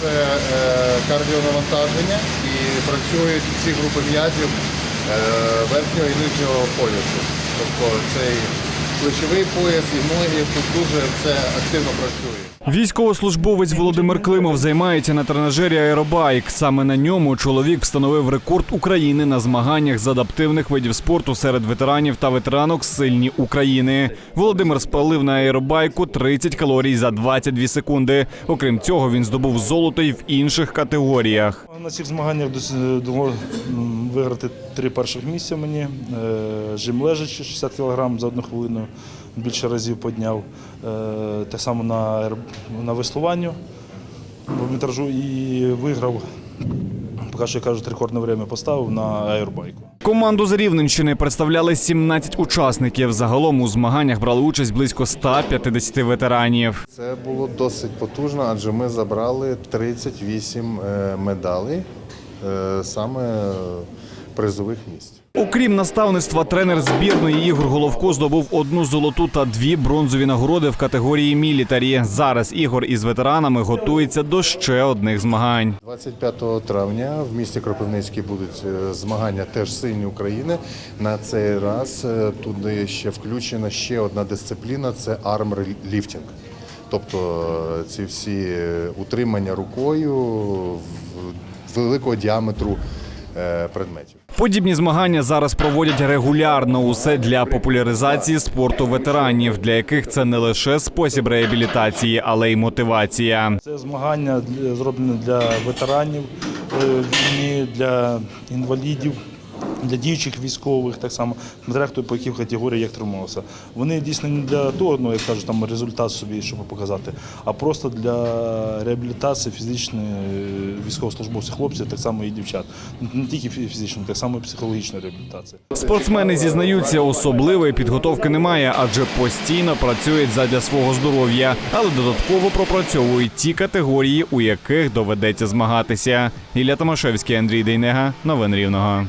Це е, кардіонавантаження і працюють всі групи м'язів е, верхнього і нижнього поясу. Тобто цей плечовий пояс і ноги тут дуже все активно працює. Військовослужбовець Володимир Климов займається на тренажері аеробайк. Саме на ньому чоловік встановив рекорд України на змаганнях з адаптивних видів спорту серед ветеранів та ветеранок Сильні України. Володимир спалив на аеробайку 30 калорій за 22 секунди. Окрім цього, він здобув золото й в інших категоріях. На цих змаганнях виграти три перших місця мені. Е, Жим лежачи 60 кг за одну хвилину більше разів підняв. Е, Так само на, на веслуванню по метражу і виграв, поки що кажуть, рекордне время поставив на аеробайку. Команду з Рівненщини представляли 17 учасників. Загалом у змаганнях брали участь близько 150 ветеранів. Це було досить потужно, адже ми забрали 38 е, медалей е, саме призових місць. Окрім наставництва, тренер збірної Ігор Головко здобув одну золоту та дві бронзові нагороди в категорії мілітарі. Зараз Ігор із ветеранами готується до ще одних змагань. 25 травня в місті Кропивницький будуть е, змагання теж сильні України. На цей раз е, туди ще включена ще одна дисципліна це армреліфтинг. Тобто е, ці всі утримання рукою в- великого діаметру предметів. Подібні змагання зараз проводять регулярно. Усе для популяризації спорту ветеранів, для яких це не лише спосіб реабілітації, але й мотивація. Це змагання для- зроблені для ветеранів е, війни, для інвалідів, для діючих військових, так само смотря хто по яким категоріях як тримався. Вони дійсно не для того, ну як кажуть, там результат собі, щоб показати, а просто для реабілітації фізичної е, військовослужбовців, хлопців, так само і дівчат. Не тільки фі- фізичної, так само і психологічної реабілітації. Спортсмени зізнаються, особливої підготовки немає, адже постійно працюють задля свого здоров'я, але додатково пропрацьовують ті категорії, у яких доведеться змагатися. Ілля Томашевський, Андрій Дейнега, новин Рівного.